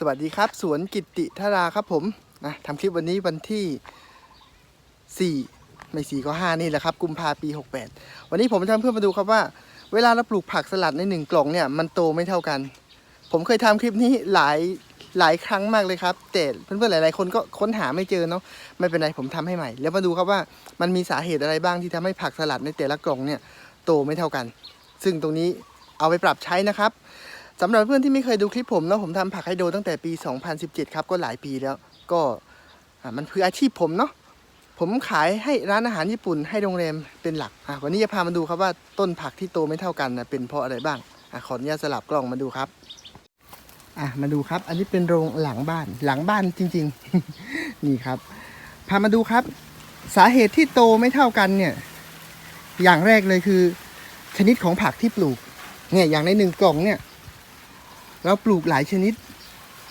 สวัสดีครับ สวนกิตติธาราครับผมนะทำคลิปวันนี้วันที่ 4 ไม่ 4 ก็ 5 นี่แหละครับ กุมภาปี 68 วันนี้ผมจะทำเพื่อมาดูครับว่า เวลาเราปลูกผักสลัดในหนึ่งกล่องเนี่ยมันโตไม่เท่ากัน ผมเคยทำคลิปนี้หลายหลายครั้งมากเลยครับ แต่เพื่อนๆหลายๆคนก็ค้นหาไม่เจอเนาะไม่เป็นไรผมทำให้ใหม่ แล้วมาดูครับว่ามันมีสาเหตุอะไรบ้างที่ทำให้ผักสลัดในแต่ละกล่องเนี่ยโตไม่เท่ากัน ซึ่งตรงนี้เอาไปปรับใช้นะครับ สำหรับเพื่อนที่ไม่เคยดูคลิปผมเนาะผมทำผักไฮโดตั้งแต่ปี 2017 ครับก็หลายปีแล้ว ก็มันคืออาชีพผมเนาะผมขายให้ร้านอาหารญี่ปุ่นให้โรงแรมเป็นหลักอะวันนี้จะพามาดูครับว่าต้นผักที่โตไม่เท่ากันนะเป็นเพราะอะไรบ้างอะขออนุญาตสลับกล้องมาดูครับอะมาดูครับ อันนี้เป็นโรงหลังบ้านหลังบ้านจริง ๆ นี่ครับ พามาดูครับ สาเหตุที่โตไม่เท่ากันเนี่ย อย่างแรกเลยคือ ชนิดของผักที่ปลูก เนี่ยอย่างในหนึ่งกล่องเนี่ย เราปลูกหลายชนิด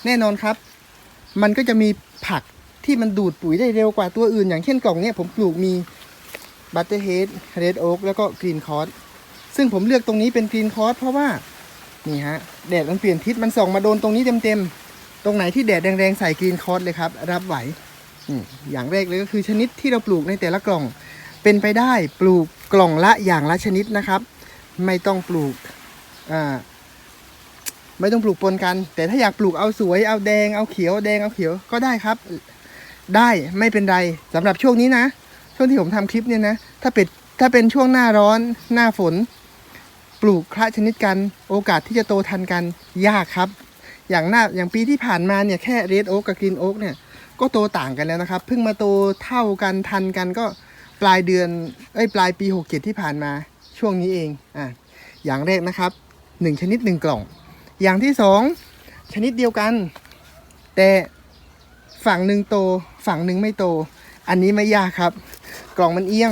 แน่นอนครับ มันก็จะมีผักที่มันดูดปุ๋ยได้เร็วกว่าตัวอื่น อย่างเช่นกล่องเนี่ยผมปลูกมีบัตเตอร์เฮดเรดโอ๊กแล้วก็กรีนคอร์สซึ่งผมเลือกตรงนี้เป็นกรีนคอร์สเพราะว่านี่ฮะแดดมันเปลี่ยนทิศมันส่องมาโดนตรงนี้เต็มๆ ตรงไหนที่แดดแดงๆใส่กรีนคอร์สเลยครับ รับไหวอย่างแรกเลยก็คือชนิดที่เราปลูกในแต่ละกล่อง เป็นไปได้ปลูกกล่องละอย่างละชนิดนะครับ ไม่ต้องปลูกอ่า ไม่ต้องปลูกปนกัน แต่ถ้าอยากปลูกเอาสวยเอาแดงเอาเขียวแดงเอาเขียวก็ได้ครับ ได้ไม่เป็นไรสำหรับช่วงนี้นะ ช่วงที่ผมทำคลิปเนี่ยนะ ถ้าเป็นถ้าเป็นช่วงหน้าร้อนหน้าฝน ปลูกคละชนิดกันโอกาสที่จะโตทันกันยากครับ อย่างหน้าอย่างปีที่ผ่านมาเนี่ยแค่เรดโอ๊กกับกรีนโอ๊กเนี่ยก็โตต่างกันแล้วนะครับ เพิ่งมาโตเท่ากันทันกันก็ปลายเดือนเอ้ยปลายปี 67 ที่ผ่านมาช่วงนี้เองอะอย่างแรกนะครับหนึ่งชนิดหนึ่งกล่อง อย่างที่สองชนิดเดียวกัน แต่ฝั่งหนึ่งโตฝั่งหนึ่งไม่โต อันนี้ไม่ยากครับ กล่องมันเอียง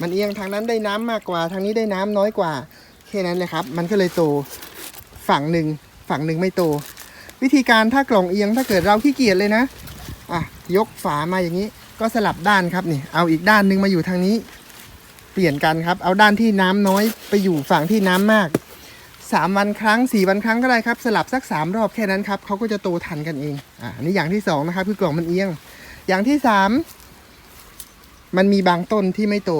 มันเอียงทางนั้นได้น้ำมากกว่า ทางนี้ได้น้ำน้อยกว่าแค่นั้นเลยครับ มันก็เลยโตฝั่งหนึ่งฝั่งหนึ่งไม่โต วิธีการถ้ากล่องเอียงถ้าเกิดเราขี้เกียจเลยนะอะยกฝามาอย่างนี้ก็สลับด้านครับนี่เอาอีกด้านหนึ่งมาอยู่ทางนี้ เปลี่ยนกันครับ เอาด้านที่น้ำน้อยไปอยู่ฝั่งที่น้ำมาก สามวันครั้งสี่วันครั้งก็ได้ครับ สลับสักสามรอบแค่นั้นครับเขาก็จะโตทันกันเองอ่านนี้อย่างที่สองนะครับคือกล่องมันเอียง อย่างที่สามมันมีบางต้นที่ไม่โต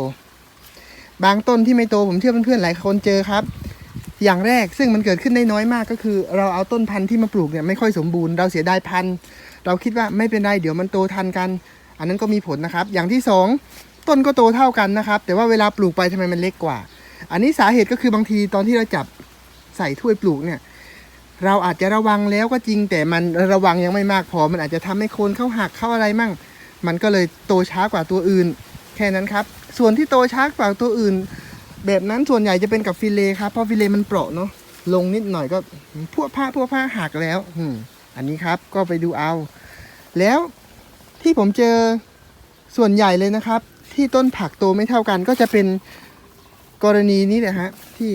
บางต้นที่ไม่โตผมเชื่อเพื่อนๆหลายคนเจอครับ อย่างแรกซึ่งมันเกิดขึ้นได้น้อยมากก็คือ เราเอาต้นพันธุ์ที่มาปลูกเนี่ยไม่ค่อยสมบูรณ์เราเสียดายพันธุ์เราคิดว่าไม่เป็นไรเดี๋ยวมันโตทันกัน อันนั้นก็มีผลนะครับ อย่างที่สองต้นก็โตเท่ากันนะครับ แต่ว่าเวลาปลูกไปทำไมมันเล็กกว่า อันนี้สาเหตุก็คือบางทีตอนที่เราจับ ใส่ถ้วยปลูกเนี่ย เราอาจจะระวังแล้วก็จริง แต่มันระวังยังไม่มากพอ มันอาจจะทำให้โคนเข้าหักเข้าอะไรมั่ง มันก็เลยโตช้ากว่าตัวอื่น แค่นั้นครับ ส่วนที่โตช้ากว่าตัวอื่น แบบนั้นส่วนใหญ่จะเป็นกับฟิเลครับเพราะฟิเลมันเปราะเนาะลงนิดหน่อยก็พวกผ้าพวกผ้าหักแล้วอืมอันนี้ครับก็ไปดูเอา แล้วที่ผมเจอส่วนใหญ่เลยนะครับ ที่ต้นผักโตไม่เท่ากันก็จะเป็นกรณีนี้แหละฮะที่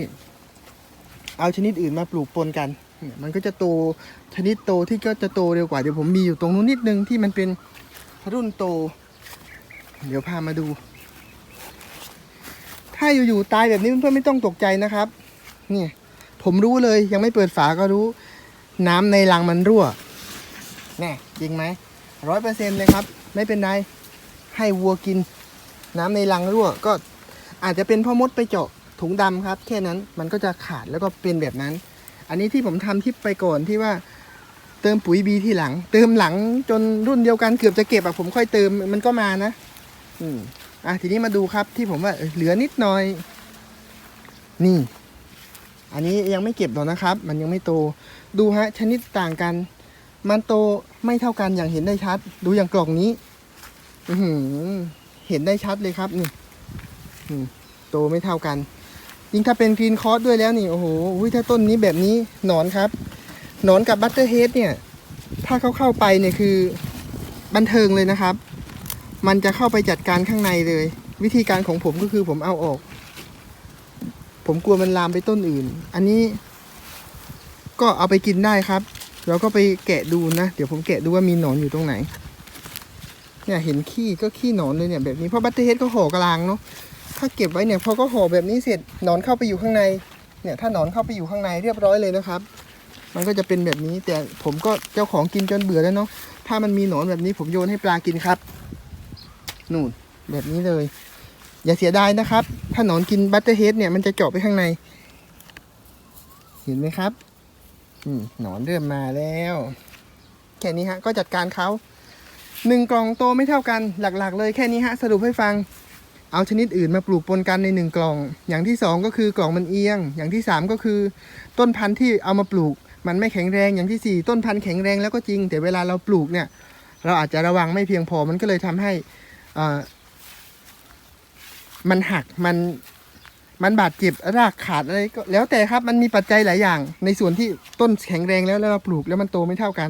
เอาชนิดอื่นมาปลูกปนกันเนี่ยมันก็จะโตชนิดโตที่ก็จะโตเร็วกว่าเดี๋ยวผมมีอยู่ตรงนู้นนิดนึงที่มันเป็นรุ่นโต เดี๋ยวพามาดู ถ้าอยู่ๆตายแบบนี้เพื่อนไม่ต้องตกใจนะครับนี่ผมรู้เลยยังไม่เปิดฝาก็รู้ น้ำในรังมันรั่วแน่จริงไหมร้อยเปอร์เซ็นต์เลยครับ ไม่เป็นไรให้วัวกิน น้ำในรังรั่วก็อาจจะเป็นพ่อมดไปเจาะ ถุงดำครับ แค่นั้นมันก็จะขาดแล้วก็เป็นแบบนั้น อันนี้ที่ผมทำทิปไปก่อนที่ว่าเติมปุ๋ยบีที่หลัง เติมหลังจนรุ่นเดียวกันเกือบจะเก็บอะผมค่อยเติมมันก็มานะ อืมอะทีนี้มาดูครับที่ผมว่าเหลือนิดหน่อย นี่ อันนี้ยังไม่เก็บหรอกนะครับ มันยังไม่โต ดูฮะ ชนิดต่างกัน มันโตไม่เท่ากันอย่างเห็นได้ชัด ดูอย่างกล่องนี้อืเห็นได้ชัดเลยครับนี่โตไม่เท่ากัน ยิ่งถ้าเป็นกรีนคอร์สด้วยแล้วนี่โอ้โหถ้าต้นนี้แบบนี้หนอนครับ หนอนกับบัตเตอร์เฮดเนี่ย ถ้าเขาเข้าไปเนี่ยคือบันเทิงเลยนะครับ มันจะเข้าไปจัดการข้างในเลย วิธีการของผมก็คือผมเอาออก ผมกลัวมันลามไปต้นอื่น อันนี้ก็เอาไปกินได้ครับ เราก็ไปแกะดูนะ เดี๋ยวผมแกะดูว่ามีหนอนอยู่ตรงไหน เนี่ยเห็นขี้ก็ขี้หนอนเลยเนี่ยแบบนี้ เพราะบัตเตอร์เฮดก็ห่อกลางเนาะ ถ้าเก็บไว้เนี่ยพอก็ห่อแบบนี้เสร็จหนอนเข้าไปอยู่ข้างใน เนี่ยถ้าหนอนเข้าไปอยู่ข้างในเรียบร้อยเลยนะครับ มันก็จะเป็นแบบนี้แต่ผมก็เจ้าของกินจนเบื่อแล้วเนาะถ้ามันมีหนอนแบบนี้ผมโยนให้ปลากินครับ นู่นแบบนี้เลย อย่าเสียดายนะครับ ถ้าหนอนกินบัตเตอร์เฮดเนี่ยมันจะเจาะไปข้างใน เห็นไหมครับอืมหนอนเริ่มมาแล้วแค่นี้ฮะก็จัดการเขาหนึ่งกล่องโตไม่เท่ากันหลักๆ เลยแค่นี้ฮะสรุปให้ฟัง เอาชนิดอื่นมาปลูกปนกันในหนึ่งกล่อง อย่างที่สองก็คือกล่องมันเอียง อย่างที่สามก็คือ ต้นพันธุ์ที่เอามาปลูก มันไม่แข็งแรงอย่างที่สี่ต้นพันธุ์แข็งแรงแล้วก็จริง แต่เวลาเราปลูกเนี่ย เราอาจจะระวังไม่เพียงพอมันก็เลยทำให้มันหักมันมันบาดเจ็บรากขาดอะไรก็แล้วแต่ครับมันมีปัจจัยหลายอย่าง ในส่วนที่ต้นแข็งแรงแล้วแล้วเราปลูกแล้วมันโตไม่เท่ากัน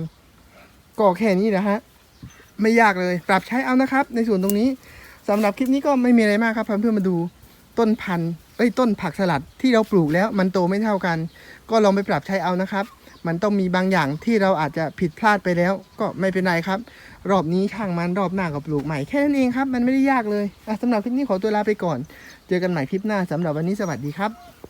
ก็แค่นี้นะฮะไม่ยากเลย ปรับใช้เอานะครับ ในส่วนตรงนี้ สำหรับคลิปนี้ก็ไม่มีอะไรมากครับเพื่อนๆมาดูต้นพันธุ์ไอ้ต้นผักสลัดที่เราปลูกแล้วมันโตไม่เท่ากัน ก็ลองไปปรับใช้เอานะครับ มันต้องมีบางอย่างที่เราอาจจะผิดพลาดไปแล้ว ก็ไม่เป็นไรครับ รอบนี้ช่างมันรอบหน้าก็ปลูกใหม่แค่นั้นเองครับ มันไม่ได้ยากเลยอะสำหรับคลิปนี้ขอตัวลาไปก่อน เจอกันใหม่คลิปหน้าสำหรับวันนี้สวัสดีครับ